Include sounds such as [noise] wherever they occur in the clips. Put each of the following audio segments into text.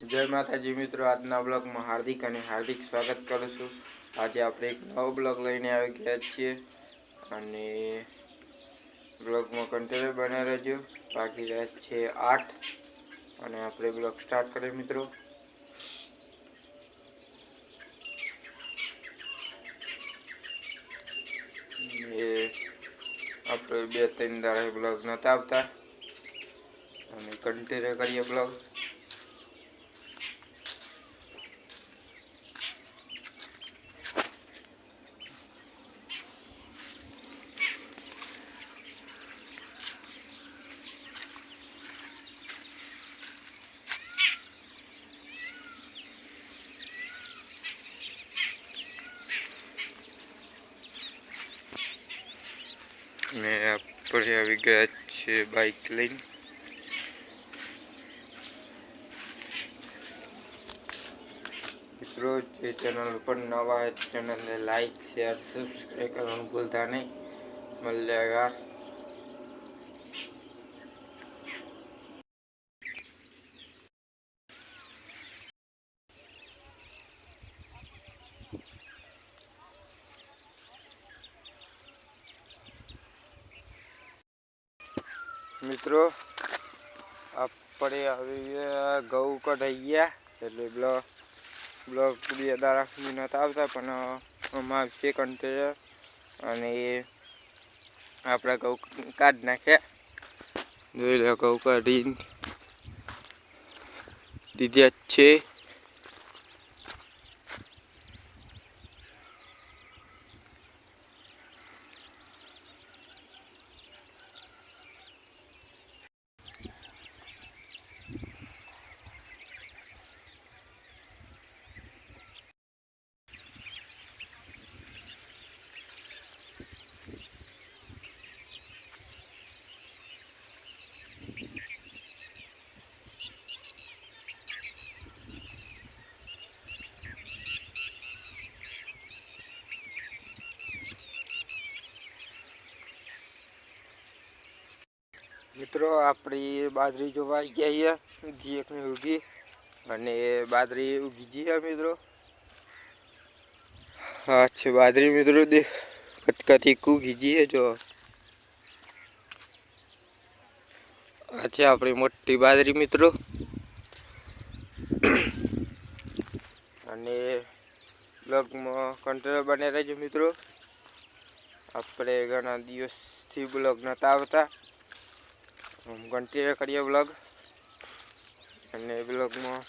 જય માતાજી મિત્રો, આજના બ્લોગમાં હાર્દિક અને હાર્દિક સ્વાગત કરું છું. આજે આપણે એક નવો બ્લોગ લઈને આવી ગયા છીએ અને બ્લોગમાં કન્ટિન્યુ બને રહેજો. બાકી રહે છે આઠ અને આપણે બ્લોગ સ્ટાર્ટ કરીએ મિત્રો. એ આપણે બે ત્રણ દાડા બ્લોગ નહોતા આવતા. અને કન્ટિન્યુ કરીએ બ્લોગ. ને આપણે આવી ગયા છે બાઇક લઈને. મિત્રો, જે ચેનલ પર નવા ચેનલને લાઈક શેર સબસ્ક્રાઈબ કરવાનું ભૂલતા નહીં. મળ્યા મિત્રો, આપણે ગયા ઘઉં કઢાઈ ગયા. એટલે બ્લોક બ્લોક બે દાડા નહોતા આવતા, પણ આમાં આવશે કન્ટેનર અને આપણે ઘઉં કાઢી નાખ્યા. જોઈ લો ઘઉં કાઢી દીધા છે. મિત્રો, આપણી બાજરી જોવા ગયા ઉગી ને ઉગી અને બાજરી ઉગી જઈએ મિત્રો. હા, છે બાજરી મિત્રો, દે કટકટી ઉગી જઈએ જો. આ છે આપણી મોટી બાજરી મિત્રો. અને બ્લોગમાં કંટ્રોલ બને રહેજો મિત્રો. આપણે ઘણા દિવસથી બ્લોગ નહોતા આવતા. કન્ટિન્યુ કરીએ બ્લોગ અને બ્લોગમાં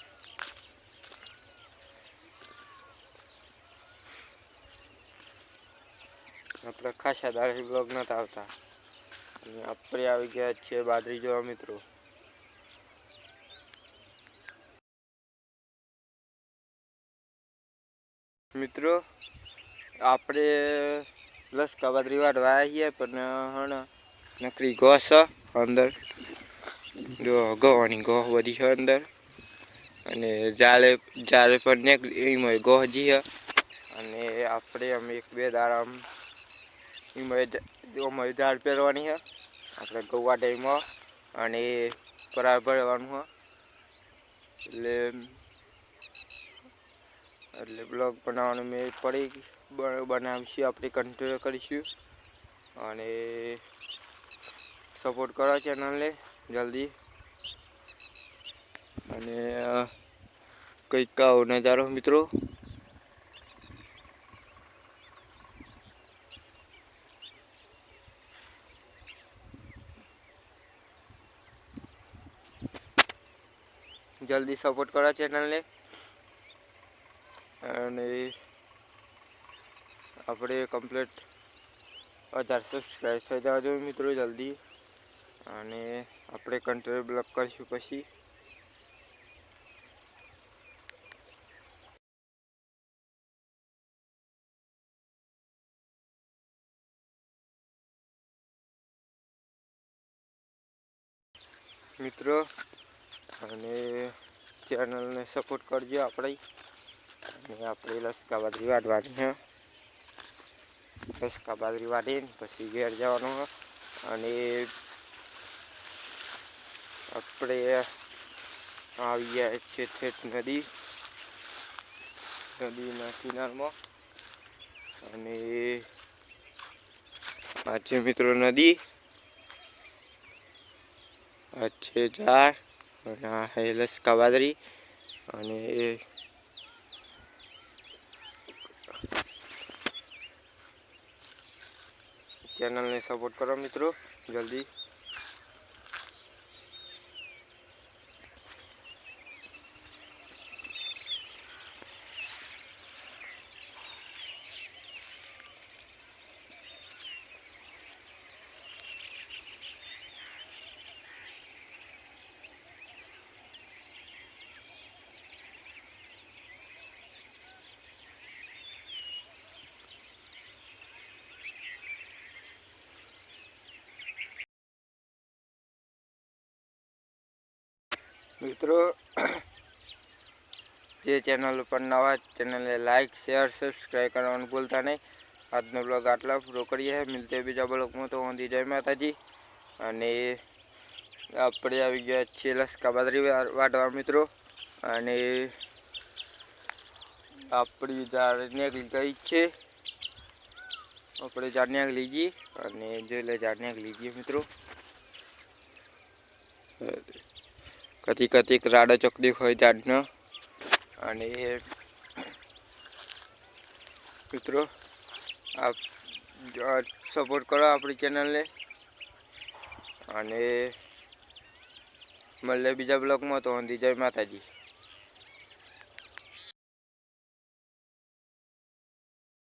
આપણે ખાસા દાડે બ્લોગ નતા આવતા. અને આપણે આવી ગયા છીએ બાદરી જોવા મિત્રો. મિત્રો, આપણે લસકા બાજરી વાળવા આવીએ પણ હણ નકરી ઘોસ અંદર. જો ગવાની ગોહ બધી છે અંદર. અને જાળે જાળે પર ને એમાં ગોહ જી અને આપણે અમે એક બે દાડા એમાં ઝાડ પહેરવાની છે આપણે ગૌવા ટાઈમમાં અને પરા ભરવાનું છે એટલે એટલે બ્લોગ બનાવવાનું મેં પડી બનાવીશું, આપણે કન્ટિન્યુ કરીશું. અને સપોર્ટ કરો ચેનલને જલ્દી. અને કંઈક આવો નજારો મિત્રો. જલ્દી સપોર્ટ કરો ચેનલને અને આપણે કમ્પ્લીટ હજાર સબસ્ક્રાઈબ થઈ જવા જોઈએ મિત્રો, જલ્દી. અને આપણે કંટ્રોલ બ્લોક કરીશું પછી. મિત્રો, અને ચેનલને સપોર્ટ કરજો આપણે. અને આપણે લસકા બાજરી વાટવાની છે લસકા બાજરી વાટીને પછી ઘેર જવાનું અને આપણે આવી ગયા છે ઠેઠ નદી. નદીના કિનારમાં. અને આ છે મિત્રો નદી. આ છે ઝાડ અને આ છે લસકા વાદળી અને ચેનલને સપોર્ટ કરો મિત્રો, જલ્દી. મિત્રો, [clears throat] જે ચેનલ ઉપર નવા ચેનલને લાઈક શેર સબસ્ક્રાઈબ કરવાનું ભૂલતા નહીં. આજનો બ્લોગ આટલા પૂરો કરીએ. મિલતે બીજા બ્લોગમાં તો વાંધી જય માતાજી. અને આપણે આવી ગયા છીએ લસકા બાદરી વાટવા મિત્રો. અને આપણી ઝાડ નીકળી ગઈ છે. આપણે ઝાડ નીકળી ગઈ. અને જોઈ લે ઝાડ નીકળી ગઈ મિત્રો. કથી કથીક રાડો ચકડી હોય ઝાડનો અને મિત્રો, આપ સપોર્ટ કરો આપણી ચેનલને અને મળે બીજા બ્લોગમાં તો જય માતાજી.